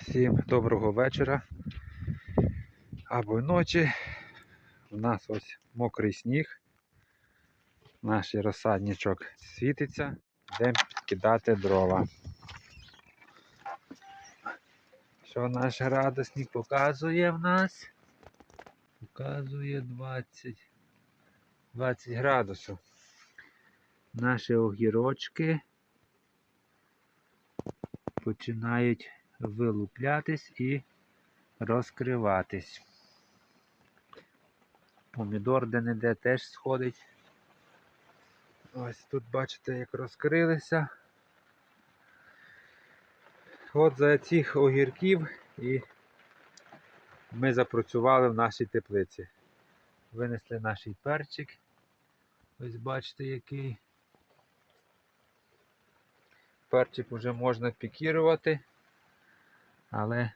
Всім доброго вечора або ночі. У нас ось мокрий сніг. Наш розсадничок світиться. Йдемо підкидати дрова. Що наш градусник показує в нас? Показує 20, 20 градусів. Наші огірочки починають вилуплятись і розкриватись. Помідор де-не-де теж сходить. Ось тут бачите, як розкрилися. От за цих огірків і ми запрацювали в нашій теплиці. Винесли наш перчик. Ось бачите який. Перчик вже можна пікірувати, але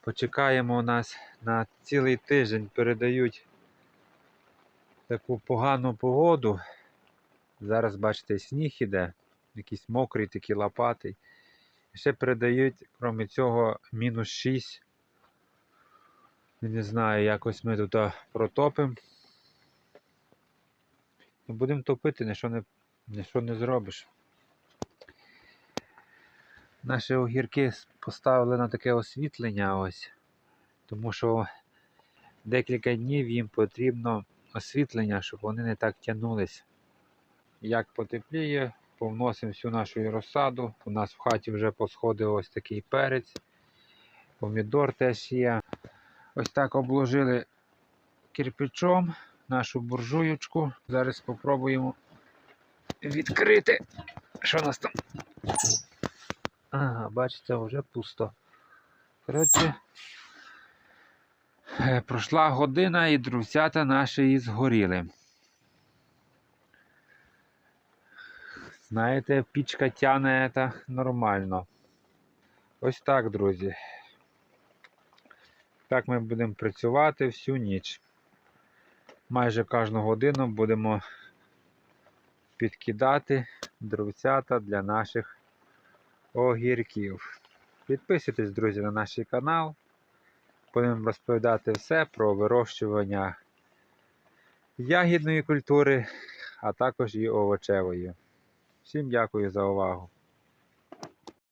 почекаємо у нас на цілий тиждень передають таку погану погоду. Зараз, бачите, сніг іде, якийсь мокрий, такий лопатий. Ще передають, крім цього, мінус 6. Не знаю, якось ми тут протопимо. Ну, Будемо топити, нічого не, нічого не зробиш. Наші огірки поставили на таке освітлення ось, тому що декілька днів їм потрібно освітлення, щоб вони не так тягнулись. Як потепліє, повносимо всю нашу розсаду. У нас в хаті вже посходив ось такий перець, помідор теж є. Ось так обложили кирпичом нашу буржуючку. Зараз спробуємо відкрити. Що у нас там? Ага, бачите, вже пусто. Коротше, е, пройшла година і друзята наші і згоріли. Знаєте, пічка тяне це нормально. Ось так, друзі. Так ми будемо працювати всю ніч. Майже кожну годину будемо підкидати дровцята для наших огірків. Підписуйтесь, друзі, на наш канал. Будемо розповідати все про вирощування ягідної культури, а також і овочевої. Всім дякую за увагу.